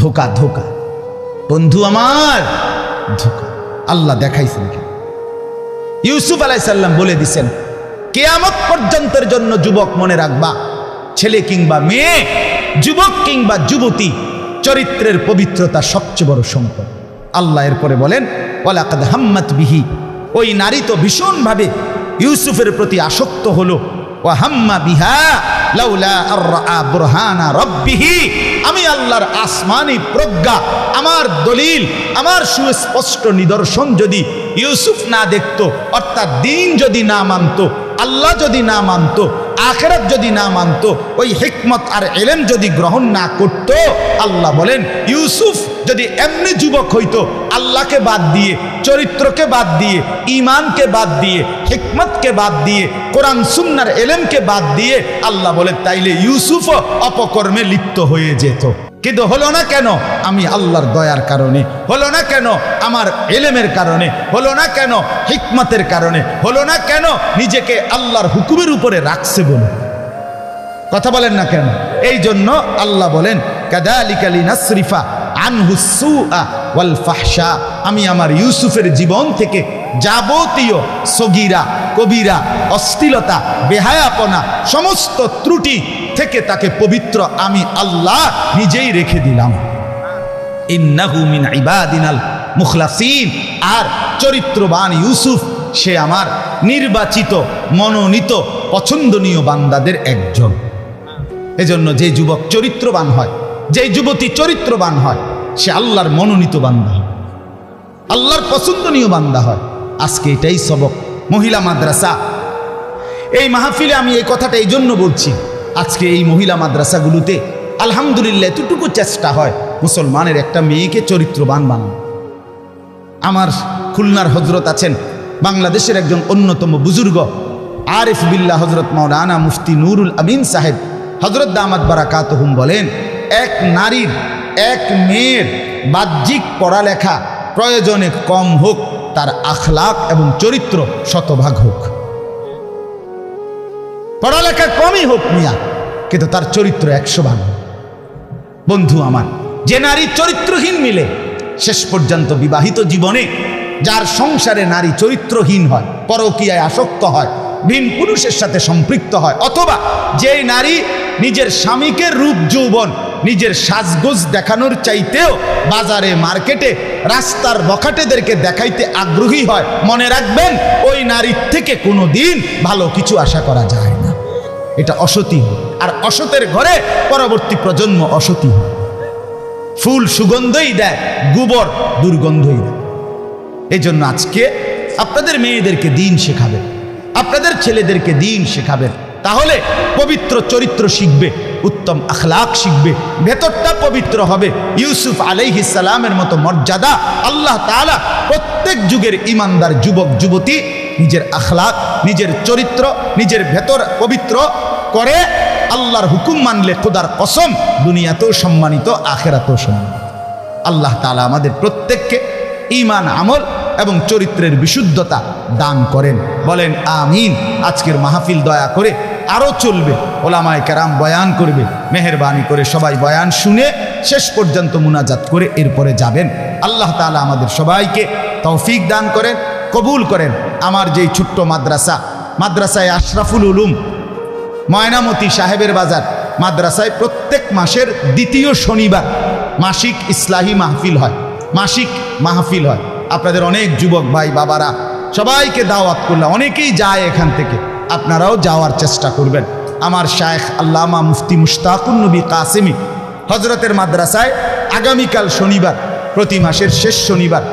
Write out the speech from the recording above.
ধোকা ধোকা। বন্ধু আমার, ধোকা। আল্লাহ দেখাইছেন ইউসুফ আলাইসাল্লাম বলে দিছেন, কেয়ামত পর্যন্তের জন্য যুবক মনে রাখবা, ছেলে কিংবা মেয়ে, যুবক কিংবা যুবতী, চরিত্রের পবিত্রতা সবচেয়ে বড় সম্পদ। আল্লাহ এরপরে বলেন ওলাকাদ হাম্মাত বিহি। ওই নারী তো ভীষণভাবে ইউসুফের প্রতি আসক্ত হলো ও হাম্মা বিহা। আমি আল্লাহর আসমানি প্রজ্ঞা, আমার দলিল, আমার সুস্পষ্ট নিদর্শন যদি ইউসুফ না দেখত, অর্থাৎ দিন যদি না মানত, আল্লাহ যদি না মানত আখেরাত যদি না মানত, ওই হিকমত আর এলেম যদি গ্রহণ না করত, আল্লাহ বলেন, ইউসুফ যদি এমনি যুবক হইতো, আল্লাহকে বাদ দিয়ে, চরিত্রকে বাদ দিয়ে ইমানকে বাদ দিয়ে, হিকমতকে বাদ দিয়ে, কোরআন, সুন্নার এলেমকে বাদ দিয়ে, আল্লাহ বলে তাইলে ইউসুফ অপকর্মে লিপ্ত হয়ে যেত। কিন্তু হলো না কেন? আমি আল্লাহর দয়ার কারণে। হলো না কেন? আমার এলেমের কারণে। হলো না কেন? হিকমতের কারণে। হলো না কেন? নিজেকে আল্লাহর হুকুমের উপরে রাখছে বলে। কথা বলেন না কেন? এই জন্য আল্লাহ বলেন কাদা আলিকালি নাসরিফা আনহুসু ওয়াল ফাহশা, আমি আমার ইউসুফের জীবন থেকে যাবতীয় সগিরা, কবিরা, অশ্লীলতা, বেহায়াপনা, সমস্ত ত্রুটি থেকে তাকে পবিত্র আমি আল্লাহ নিজেই রেখে দিলাম। আর চরিত্রবান ইউসুফ, সে আমার নির্বাচিত, মনোনীত, পছন্দনীয় বান্দাদের একজন। এজন্য যে যুবক চরিত্রবান হয়, যে যুবতী চরিত্রবান হয় সে আল্লাহর মনোনীত বান্দা হয়। আল্লাহর পছন্দনীয় বান্দা হয়। আজকে এটাই সবক। মহিলা মাদ্রাসা। এই মাহফিলে আমি এই কথাটা এই জন্য বলছি, আজকে এই মহিলা মাদ্রাসাগুলোতে আলহামদুলিল্লাহ এতটুকু চেষ্টা হয় মুসলমানের একটা মেয়েকে চরিত্রবান বানানো। আমার খুলনার হজরত আছেন বাংলাদেশের একজন অন্যতম বুজুর্গ, আরিফ বিল্লাহ হজরত মৌলানা মুফতি নুরুল আমিন সাহেব। হজরত দামাদ বারাকাতহুম বলেন, এক নারীর এক মেয়ের বাহ্যিক পড়ালেখা প্রয়োজনে কম হোক, তার আখলাক এবং চরিত্র শতভাগ হোক। পড়ালেখা কমই হোক মিয়া, কিন্তু তার চরিত্র একশো ভাগ বন্ধু আমার, যে নারী চরিত্রহীন মিলে, শেষ পর্যন্ত বিবাহিত জীবনে যার সংসারে নারী চরিত্রহীন হয়, পরকীয়ায় আসক্ত হয়, ভিন পুরুষের সাথে সম্পৃক্ত হয়, অথবা যে নারী নিজের স্বামীকে রূপ যৌবন নিজের সাজগোজ দেখানোর চাইতেও বাজারে, মার্কেটে, রাস্তার বখাটেদেরকে দেখাইতে আগ্রহী হয়। মনে রাখবেন, ওই নারীর থেকে কোনো দিন ভালো কিছু আশা করা যায় না। এটা অসতী। আর অসতের ঘরে পরবর্তী প্রজন্ম অসতী ফুল সুগন্ধই দেয়, গোবর দুর্গন্ধই দেয়। এই জন্য আজকে আপনাদের মেয়েদেরকে দিন শেখাবেন আপনাদের ছেলেদেরকে দিন শেখাবেন তাহলে পবিত্র চরিত্র শিখবে উত্তম আখলাক শিখবে ভেতরটা পবিত্র হবে। ইউসুফ আলাইহিসালামের মতো মর্যাদা আল্লাহ তাআলা প্রত্যেক যুগের ইমানদার যুবক, যুবতী নিজের আখলাক, নিজের চরিত্র, নিজের ভেতর পবিত্র করে আল্লাহর হুকুম মানলে খোদার কসম দুনিয়াতেও সম্মানিত, আখেরাতেও সম্মানিত। আল্লাহ তাআলা আমাদের প্রত্যেককে ঈমান, আমল এবং চরিত্রের বিশুদ্ধতা দান করেন। বলেন, আমিন। আজকের মাহফিল দয়া করে আরও চলবে। ওলামায় কেরাম বয়ান করবে, মেহরবানি করে সবাই বয়ান শুনে শেষ পর্যন্ত মুনাজাত করে এরপরে যাবেন। আল্লাহ তাআলা আমাদের সবাইকে তৌফিক দান করেন, কবুল করেন। আমার যেই ছোট্ট মাদ্রাসা, মাদ্রাসায় আশরাফুল উলুম, ময়নামতি সাহেবের বাজার, মাদ্রাসায় প্রত্যেক মাসের দ্বিতীয় শনিবার মাসিক ইসলাহি মাহফিল হয়, মাসিক মাহফিল হয়। আপনাদের অনেক যুবক ভাই বাবারা সবাইকে দাওয়াত করলাম, অনেকেই যায় এখান থেকে। আপনারাও যাওয়ার চেষ্টা করবেন। আমার শায়েখ আল্লামা মুফতি মুশতাকুন নবী কাসেমি হজরতের মাদ্রাসায় আগামীকাল শনিবার, প্রতি মাসের শেষ শনিবার।